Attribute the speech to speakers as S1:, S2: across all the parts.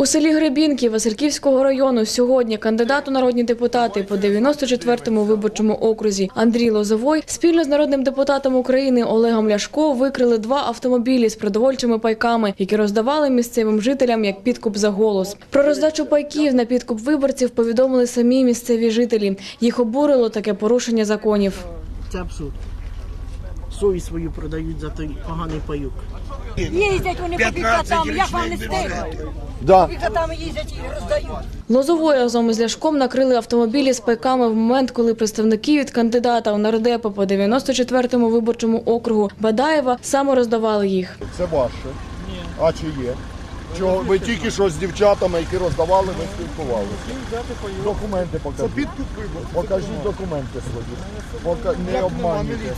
S1: У селі Гребінки Васильківського району сьогодні кандидат у народні депутати по 94-му виборчому окрузі Андрій Лозовой спільно з народним депутатом України Олегом Ляшко викрили два автомобілі з продовольчими пайками, які роздавали місцевим жителям як підкуп за голос. Про роздачу пайків на підкуп виборців повідомили самі місцеві жителі. Їх обурило таке порушення законів.
S2: Це абсурд. Совість свою продають за той поганий паюк.
S3: Їздять вони по пікатам, як вам не стидно?
S4: Да.
S3: Пікатами їздять і роздають.
S1: Лозовою разом із Ляшком накрили автомобілі з пайками в момент, коли представники від кандидата у нардепа по 94-му виборчому округу Бадаєва саме роздавали їх.
S4: Це ваше. А чи є? Чого ви тільки що з дівчатами, які роздавали, ви спілкувалися? Документи покажіть. Покажіть документи свої. Пока... Не обманюйте.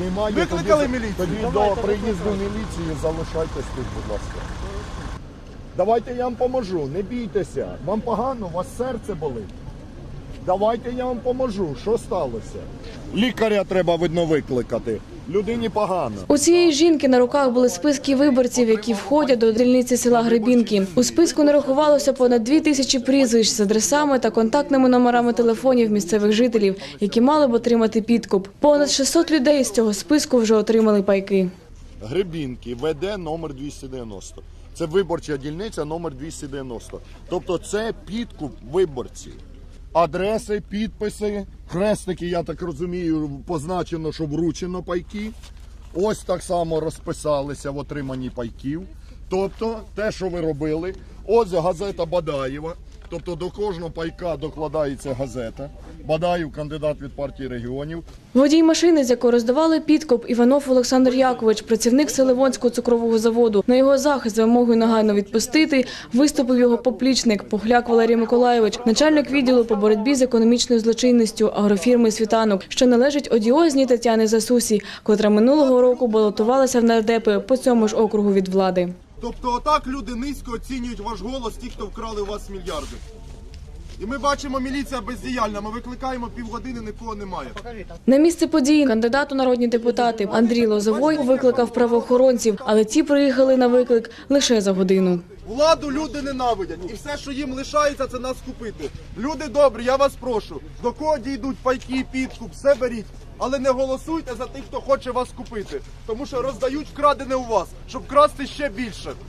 S4: Немає.
S5: Викликали
S4: тоді,
S5: міліцію?
S4: Тоді до приїзду міліції залишайтесь тут, будь ласка. Давайте я вам поможу, не бійтеся. Вам погано, у вас серце болить. Давайте я вам поможу. Що сталося? Лікаря треба видно викликати. Людині погано.
S1: У цієї жінки на руках були списки виборців, які входять до дільниці села Гребінки. У списку нарахувалося понад дві тисячі прізвищ з адресами та контактними номерами телефонів місцевих жителів, які мали б отримати підкуп. Понад 600 людей з цього списку вже отримали пайки.
S4: Гребінки, ВД номер 290. Це виборча дільниця номер 290. Тобто це підкуп виборців. Адреси, підписи, хрестики, я так розумію, позначено, що вручено пайки. Ось так само розписалися в отриманні пайків. Тобто, те, що ви робили, ось газета Бадаєва. Тобто до кожного пайка докладається газета. Бадаєв, кандидат від партії регіонів.
S1: Водій машини, з якої роздавали підкуп, Іванов Олександр Якович, працівник Селивонського цукрового заводу. На його захист з вимогою негайно відпустити виступив його поплічник Похляк Валерій Миколайович, начальник відділу по боротьбі з економічною злочинністю агрофірми «Світанок», що належить одіозній Тетяни Засусі, котра минулого року балотувалася в нардепи по цьому ж округу від влади.
S5: Тобто отак люди низько оцінюють ваш голос, ті, хто вкрали у вас мільярди. І ми бачимо, міліція бездіяльна. Ми викликаємо півгодини, нікого немає.
S1: На місце події кандидат у народні депутати Андрій Лозовой викликав правоохоронців, але ті приїхали на виклик лише за годину.
S5: Владу люди ненавидять, і все, що їм лишається, це нас купити. Люди добрі, я вас прошу. До кого дійдуть пайки, підкуп, все беріть. Але не голосуйте за тих, хто хоче вас купити. Тому що роздають вкрадене у вас, щоб красти ще більше.